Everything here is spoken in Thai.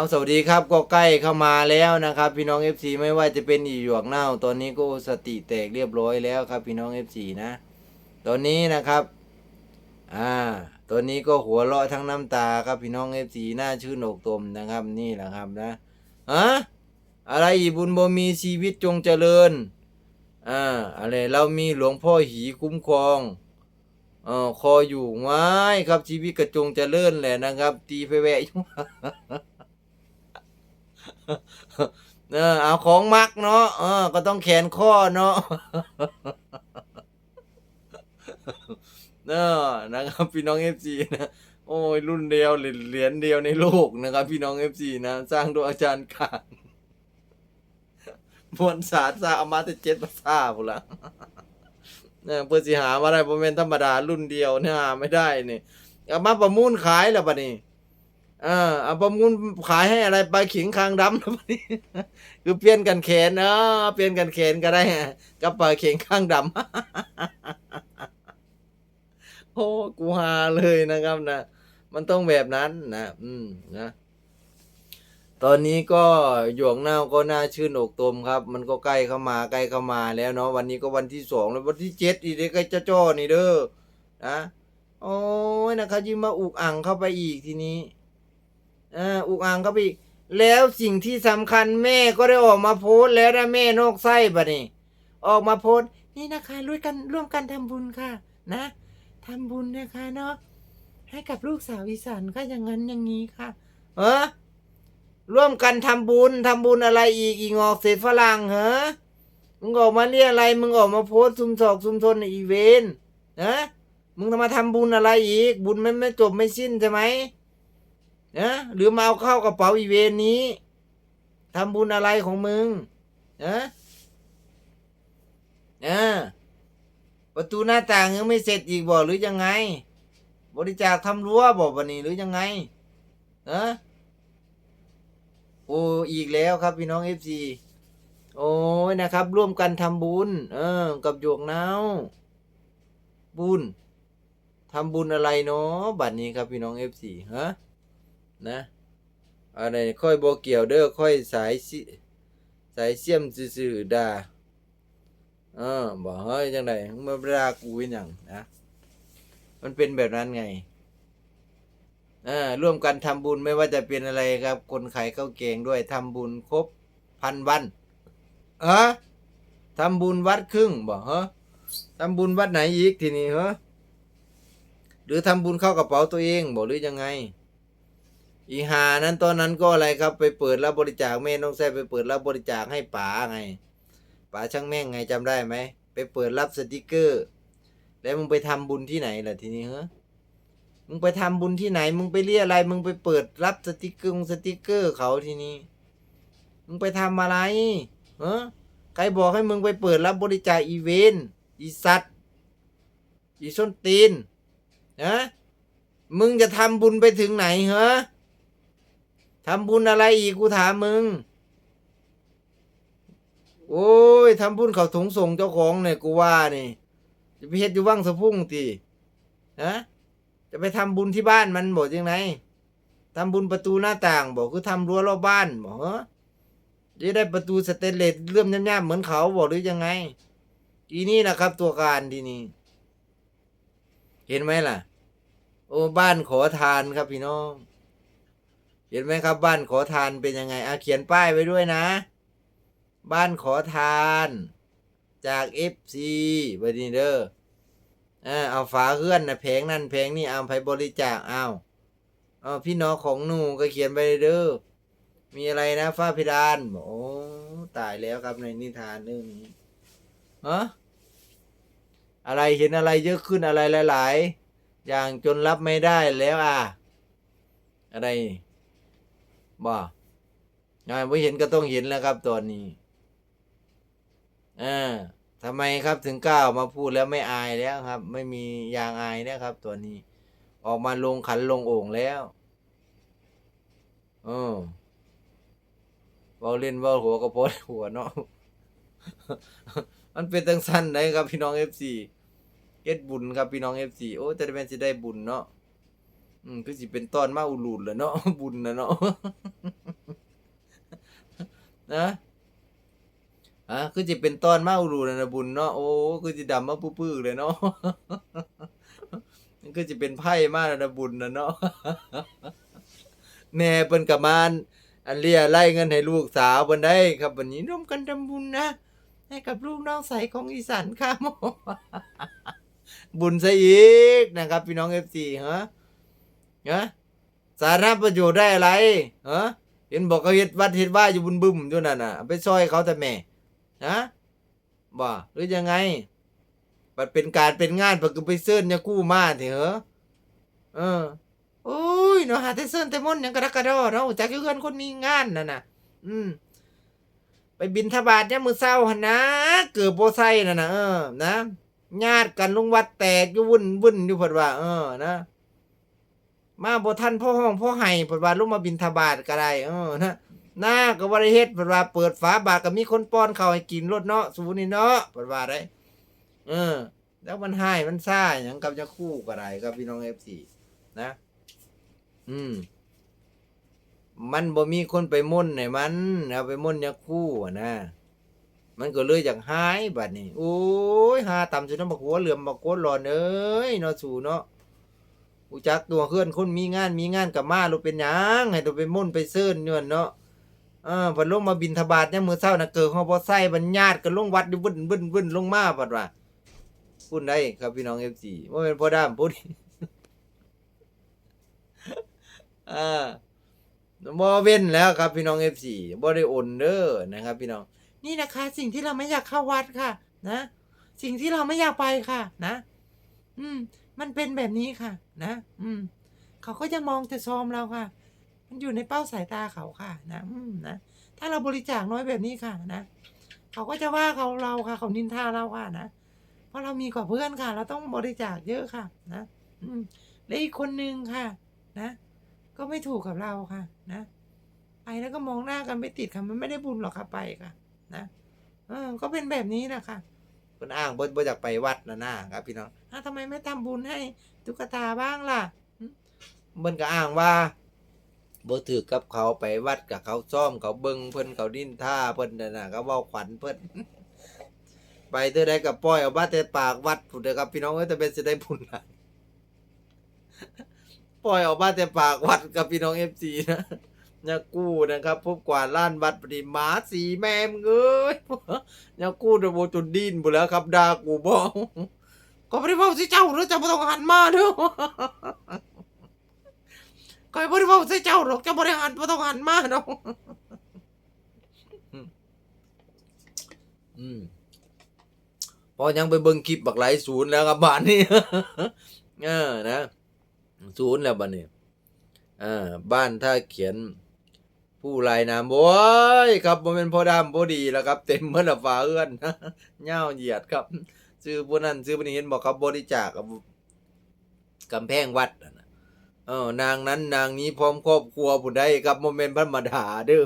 เอาสวัสดีครับก็ใกล้เข้ามาแล้วนะครับ พี่น้อง FC ไม่ว่าจะเป็นอีหยวกเน่า ตอนนี้ก็สติแตกเรียบร้อยแล้วครับ พี่น้อง FC นะ ตอนนี้นะครับ อ่าตอนนี้ก็หัวเราะทั้งน้ำตาครับพี่น้อง FC หน้าชื่นอกตมนะครับ นี่แหละครับนะอะอะไรอีบุญบ่มีชีวิตจงเจริญอ่าอะไรเรามีหลวงพ่อหีคุ้มครองเออคออยู่ไว้ครับชีวิตกระจงเจริญแหละนะครับ ตีไปแวะอยู่ เออเอาของมักเนาะเออ ก็ต้องแขนข้อเนาะเนอนะครับ พี่น้องเอฟซีนะโอ้ยรุ่นเดียวเหรียญเดียวในโลกนะครับ พี่น้องเอฟซีนะ สร้างโดยอาจารย์ขางมวลสารสร้างอามาต่เจ็ดภาษาพุ่นละเนี่ยเพื่อสิหามาได้ประเมนธรรมดารุ่นเดียวเนี่ยหาไม่ได้นี่เอามาประมูลขายแล้วปะนี่ อ่าเอาประมูลขายให้อะไรไปขิงคางดำนะนี่คือเปลี่ยนกันแขนเนาะเปลี่ยนกันแขนก็ได้กับปลาเข่งข้างดำโอ้กูฮาเลยนะครับนะมันต้องแบบนั้นนะอืมนะตอนนี้ก็หยวกเน่าก็น่าชื่นอกตมครับ มันก็ใกล้เข้ามาใกล้เข้ามาแล้วเนาะวันนี้ก็วันที่สองแล้ววันที่เจ็ดอีกเด็กก็จะจ้อนี่เด้อนะโอ้ยนะครับยิ่งมาอุกอ่างเข้าไปอีกทีนี้ อ่าอุกอ่างเข้าไปอีก แล้วสิ่งที่สำคัญแม่ก็ได้ออกมาโพสต์แล้วนะแม่นอกไส้ปะนี่ออกมาโพสต์นี่นะคะร่วมกันร่วมกันทำบุญค่ะ นะทำบุญนะคะเนาะให้กับลูกสาวอีสานก็อย่างนั้นอย่างนี้ค่ะ เออร่วมกันทำบุญทำบุญอะไรอีกอีงอกเศษฝรั่งเหรอมึงออกมาเรียอะไร มึงออกมาโพสต์ซุมศอกซุมทนในอีเวนต์นะมึงจะมาทำบุญอะไรอีก บุญมันไม่จบไม่สิ้นใช่ไหม นะหรือมาเอาเข้ากระเป๋าอีเวนนี้ทำบุญอะไรของมึงนะนะประตูหน้าต่างยังไม่เสร็จอีกบอกหรือยังไง บริจาคทำรั้วบอกวันนี้หรือยังไงนะโอ้อีกแล้วครับพี่น้องเอฟซีโอ้ยนะครับ ร่วมกันทำบุญ เออ กับหยวกเนาบุญทำบุญอะไรเนาะบัดนี้ครับพี่น้องเอฟซีฮะ นะอะไรค่อยโบเกี่ยวเด้อค่อยสายสิสายเสียมซื่อๆด่าเออบอกเฮ้ยจังไดมึงมาด่ากูเป็นหยังนะมันเป็นแบบนั้นไงเออร่วมกันทำบุญไม่ว่าจะเป็นอะไรครับ คนขายข้าวแกงด้วยทำบุญครบพันวันเออทำบุญวัดครึ่งบอกเฮ้ทำบุญวัดไหนอีกทีนี้เหรอหรือทำบุญเข้ากระเป๋าตัวเองบอกหรือยังไง อีหานั้นตอนนั้นก็อะไรครับไปเปิดรับบริจาคแม่น้องแซ่ไปเปิดรับบริจาคให้ป๋าไงป๋าช่างแม่งไงจำได้ไหมไปเปิดรับสติกเกอร์ แล้วมึงไปทำบุญที่ไหนล่ะทีนี้เฮ้มึงไปทำบุญที่ไหน มึงไปเรียอะไร มึงไปเปิดรับสติกเกอร์สติกเกอร์เขาทีนี้ มึงไปทำอะไรเออใครบอกให้มึงไปเปิดรับบริจาคอีเวนต์อีสัตว์อีส้นตีนนะมึงจะทำบุญไปถึงไหนเหรอ ทำบุญอะไรอีกกูถามมึง โอ้ยทำบุญเขาถุงส่งเจ้าของเนี่ยกูว่านี่จะไปเฮ็ดอยู่ว่างสะพุ่งตีนะจะไปทำบุญที่บ้านมันบอกยังไงทำบุญประตูหน้าต่างบอกคือทำรั้วรอบบ้านบอกเฮ้จะได้ประตูสเตนเลสเลื่อมย่ำๆเหมือนเขาบอกหรือยังไงอีนี่นะครับตัวการทีนี้เห็นไหมล่ะ โอ้บ้านขอทานครับพี่น้อง เห็นไหมครับ บ้านขอทานเป็นยังไงอาเขียนป้ายไว้ด้วยนะ บ้านขอทานจากเอฟซีบดีเดอร์อ่าเอาฝาเฮือนนะแผงนั่นแผงนี่เอาไปบริจาคเอาเอาพี่น้องของหนูก็เขียนไปเด้อมีอะไรนะฝ้าเพดานโอ้ตายแล้วครับในนิทานเรื่องนี้ฮะอะไรเห็นอะไรเยอะขึ้นอะไรหลาย ๆ อย่างจนรับไม่ได้แล้วอะ อะไร บ่งานไม่เห็นก็ต้องเห็นแล้วครับตอนนี้อ่าทำไมครับถึงกล้าออกมาพูดแล้วไม่อายแล้วครับ ไม่มียางอายแล้วครับตัวนี้ ออกมาลงขันลงโอ่งแล้วเออเบาเล่นเบาหัวกระโพดหัวเนาะมันเป็นตั้งสั้นได้ครับพี่น้องเอฟซีเฮ็ดบุญครับพี่น้องเอฟซีโอ้แต่เป็นสิได้บุญเนาะ อืมคือสิเป็นตอนมาอุลูดแหล้วเนาะบุญนะเนาะนะอะคือจะเป็นตอนมาอุรูนนะบุญเนาะโอ้คือจะดำมาปื้อๆเลยเนาะก็จะเป็นไพ่มากนะบุญนะเนาะแม่เปิ้นกับมานอันเลียไล่เงินให้ลูกสาวเปิ้นได้ ครับวันนี้ร่วมกันทำบุญนะให้กับลูกน้องใสของอีสานครับบุญซะอีกนะครับ พี่น้องเอฟซีฮะ ฮะสาธารณประโยชน์ได้อะไรฮะเห็นบอกเขาเฮ็ดวัดเฮ็ดว่าอยู่บุญบึ้มอยู่นั่นน่ะไปซอยเขาแต่แม่นะบ่หรือยังไงบัดเป็นการเป็นงานเพิ่นก็ไปเซิ้นเนี่ยกู้มาเถอะเหรอออโอ้ยเนาะหาแต่เซิ้นแต่มนยังกระดักกระดอเนาะจากอยู่อนคนมีงานนั่นน่ะ อืมไปบินทบาทเนี่ยมือเศร้าหนะเกือบโบไซน่ะนะเออนะญาติกันลุงวัดแตกอยู่วุ่นวุ่นอยู่เพิ่นว่า เออ นะ มาบ่ทันพ่อห้องพ่อไห้เพิ่นว่าลงมาบินทบาทก็ได้เออนะหน้าก็บ่ได้เฮ็ดเพิ่นว่าเปิดฝาบาทก็มีคนป้อนข้าวให้กินรถเนาะสูนี่เนาะเพิ่นว่าได้เออ แล้วมันให้มันซ่าหยังกับจะคู่ก็ได้ครับพี่น้อง FC นะ อืม มันบ่มีคนไปม่นให้มันเอาไปม่นยาคู่นะมันก็เลยอยากหายบัดนี้ โอ้ยหาต่ำสุดน้ำบักหัวเหลื่อมบักโกนหลอนเอ้ยเนาะสูเนาะ อูจักตัวเพื่อนคนมีงานมีงานกับมาลูกเป็นหยังให้ตัวไปม่นไปเซิ้นเนื่นเนาะเออพอลงมาบินทบาทเนี่ยมือเช้านะเกิดเฮาบ่ใส่บัญญาติกันลงวัดอยู่บึ้นบึ้นบึ้นลงมาบัดว่าพูดได้ครับพี่น้อง FC บ่แม่นพ่อดามพูดอ่าบ่เว้นแล้วครับพี่น้องเอฟซีบ่ได้โอนเด้อนะครับ พี่น้อง นี่นะคะ สิ่งที่เราไม่อยากเข้าวัดค่ะ นะ สิ่งที่เราไม่อยากไปค่ะ นะ อืม มันเป็นแบบนี้ค่ะ นะ อืม เขาก็จะมองแต่ซอมเราค่ะ มันอยู่ในเป้าสายตาเขาค่ะ นะ อืมนะ ถ้าเราบริจาคน้อยแบบนี้ค่ะ นะ เขาก็จะว่าเขาเราค่ะ เขานินทาเราค่ะนะ เพราะเรามีกว่าเพื่อนค่ะ เราต้องบริจาคเยอะค่ะ นะ อืม และอีกคนนึงค่ะ นะ ก็ไม่ถูกกับเราค่ะ นะ ไปแล้วก็มองหน้ากันไม่ติดค่ะ มันไม่ได้บุญหรอกค่ะไปค่ะ นะ เออ ก็เป็นแบบนี้นะคะ คนอ้างบ่บ่อยากไปวัดนะหนะครับพี่น้อง อ้าวทำไมไม่ทำบุญให้ตุ๊กตาบ้างล่ะเบิ่นก็อ้างว่าบ่ถือกับเขาไปวัดกับเขาซ่อมเขาเบิ่งเพิ่นเขาดิ้นท่าเพิ่นนั่นน่ะก็เว้าขวัญเพิ่นไปเท่าใดก็ปล่อยออกมาแต่ปากวัดพุ่นเด้อครับพี่น้องเอ้ยแต่เป็นสิได้บุญลายปล่อยออกมาแต่ปากวัดกับพี่น้องเอฟซีนะยากู้นะครับพบกว่าล้านวัดปฏิมาสีแม่มงเอ้ยยากู้ระโบจนดิ้นหมดแล้วครับดากูบอก ก็ไม่ได้บอกสิเจ้าเด้อเจ้าต้องหันมาเด้อก็ไม่ได้บอกสิเจ้าหรอกเจ้าไม่ได้หันไม่ต้องหันมาเนาะอืมพอยังไปเบิ่งคลิปบักไหลายศูนย์แล้วครับบ้านนี้เออนะศูนย์แล้วบัดนี้อ่าบ้านท่าเขียนผู้รายนามโอ้ยครับบ่เป็นพ่อดำบ่ดีแล้วครับ เต็มเมื่อละฟ้าเอื้อนเหย้าเหยียดครับ ซื้อพวกนั้นซื้อพวกนี้เห็นบอกเขาบริจาคกับกำแพงวัดน่ะเออนางนั้นนางนี้พร้อมครอบครัวผู้ใดครับโมเมนต์พระมดาเด้อ